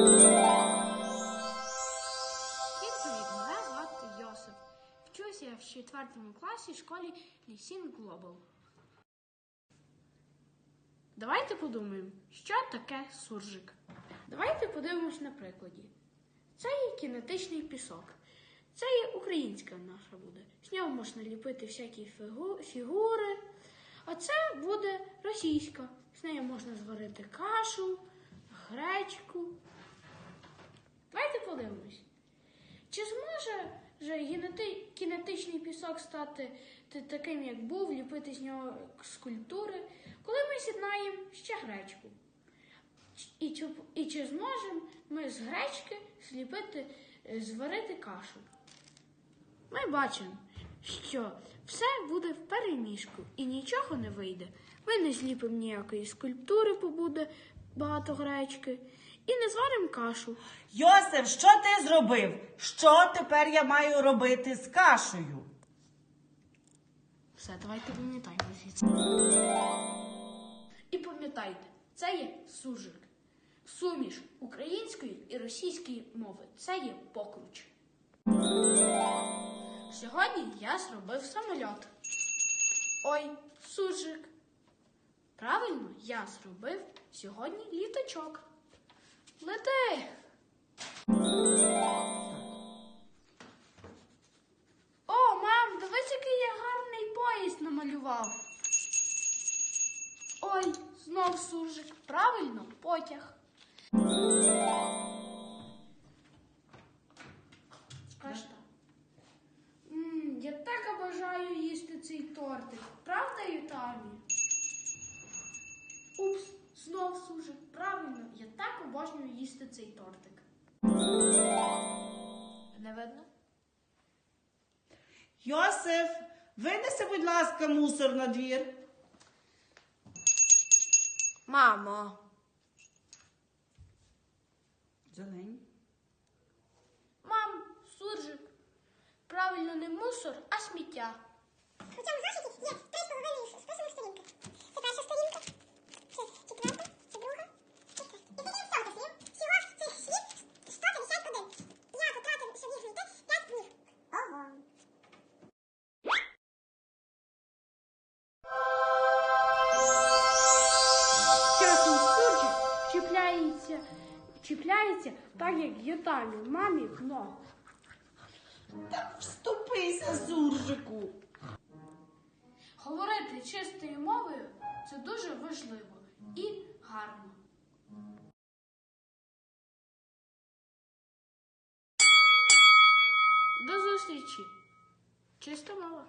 Всім привіт! Звати Йосип. Вчуся я в четвертому класі в школі Лісін Глобал. Давайте подумаємо, що таке суржик. Давайте подивимось на прикладі. Це є кінетичний пісок. Це є українська наша буде. З нього можна ліпити всякі фігу- фігури. А це буде російська. З нею можна зварити кашу, гречку. Подивимось. Чи зможе же кінетичний пісок стати таким, як був, ліпити з нього скульптури, коли ми з'єднаємо ще гречку? І чи, і чи зможемо ми з гречки зліпити, е, зварити кашу? Ми бачимо, що все буде в переміжку і нічого не вийде. Ми не зліпимо ніякої скульптури, бо буде багато гречки, і не зваримо кашу. Йосиф, що ти зробив? Що тепер я маю робити з кашею? Все, давайте пам'ятаємо звідси. І пам'ятайте, це є суржик. Суміш української і російської мови. Це є покруч. Сьогодні я зробив самольот. Ой, суржик. Правильно, я зробив сьогодні літачок. Лети! О, мам, дивись, який я гарний поїзд намалював. Ой, знов суржик. Правильно, потяг. Скажи так. М, Я так обожаю їсти цей тортик. Правда, Ютамі? Упс, знов суржик. Правильно, я так обожнюю їсти цей тортик. Не видно? Йосиф, винеси, будь ласка, мусор на двір. Мамо. Зелень. Мам, суржик. Правильно не мусор, а сміття. У цьому зошиті є три з половиною списаних сторінки. Чіпляється, чіпляється так, як ютамі мамі в ногу. Та вступися, суржику. Говорити чистою мовою це дуже важливо і гарно. До зустрічі! Чиста мова.